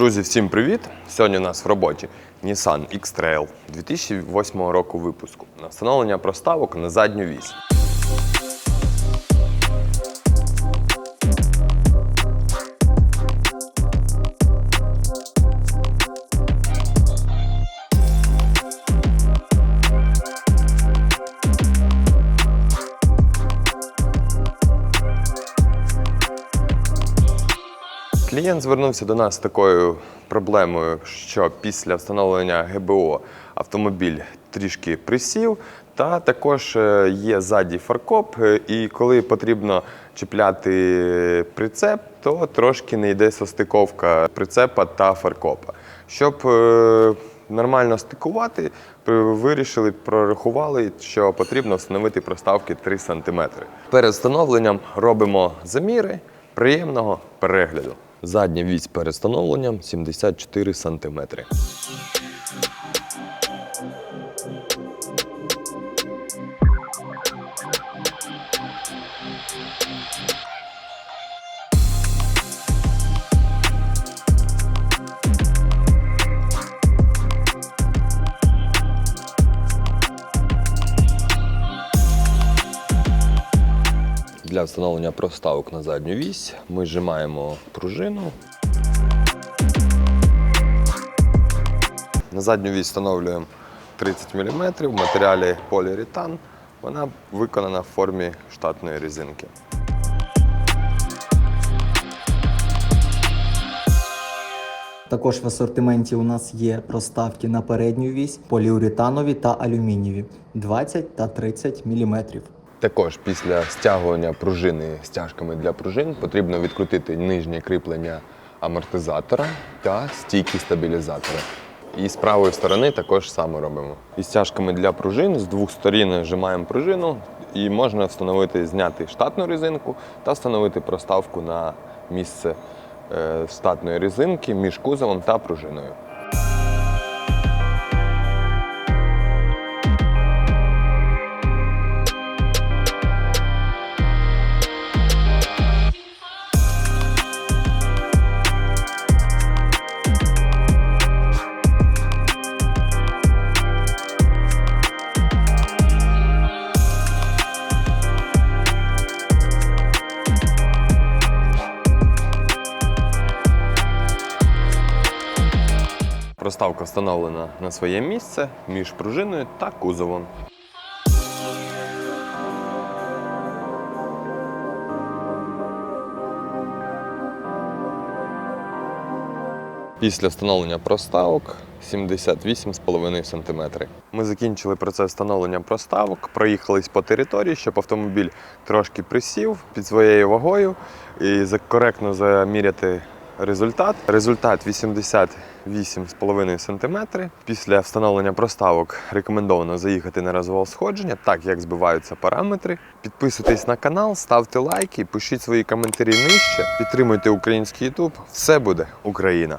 Друзі, всім привіт! Сьогодні у нас в роботі Nissan X-Trail 2008 року випуску на встановлення проставок на задню вісь. Клієнт звернувся до нас з такою проблемою, що після встановлення ГБО автомобіль трішки присів, та також е, є ззаді фаркоп, е, і коли потрібно чіпляти прицеп, то трошки не йде состиковка прицепа та фаркопа. Щоб е, нормально стикувати, вирішили, прорахували, що потрібно встановити проставки 3 см. Перед встановленням робимо заміри приємного перегляду. Задня вісь перед встановленням 74 см. Для встановлення проставок на задню вісь ми зжимаємо пружину. На задню вісь встановлюємо 30 мм в матеріалі поліуретан. Вона виконана в формі штатної резинки. Також в асортименті у нас є проставки на передню вісь, поліуретанові та алюмінієві 20 та 30 мм. Також після стягування пружини стяжками для пружин потрібно відкрутити нижнє кріплення амортизатора та стійки стабілізатора. І з правої сторони також саме робимо. І стяжками для пружин з двох сторін зжимаємо пружину і можна встановити, зняти штатну резинку та встановити проставку на місце е, штатної резинки між кузовом та пружиною. Проставка встановлена на своє місце між пружиною та кузовом. Після встановлення проставок 78,5 см. Ми закінчили процес встановлення проставок, проїхались по території, щоб автомобіль трошки присів під своєю вагою і коректно заміряти результат. Результат 88,5 см. Після встановлення проставок рекомендовано заїхати на розвал сходження, так як збиваються параметри. Підписуйтесь на канал, ставте лайки, пишіть свої коментарі нижче, підтримуйте український YouTube. Все буде Україна!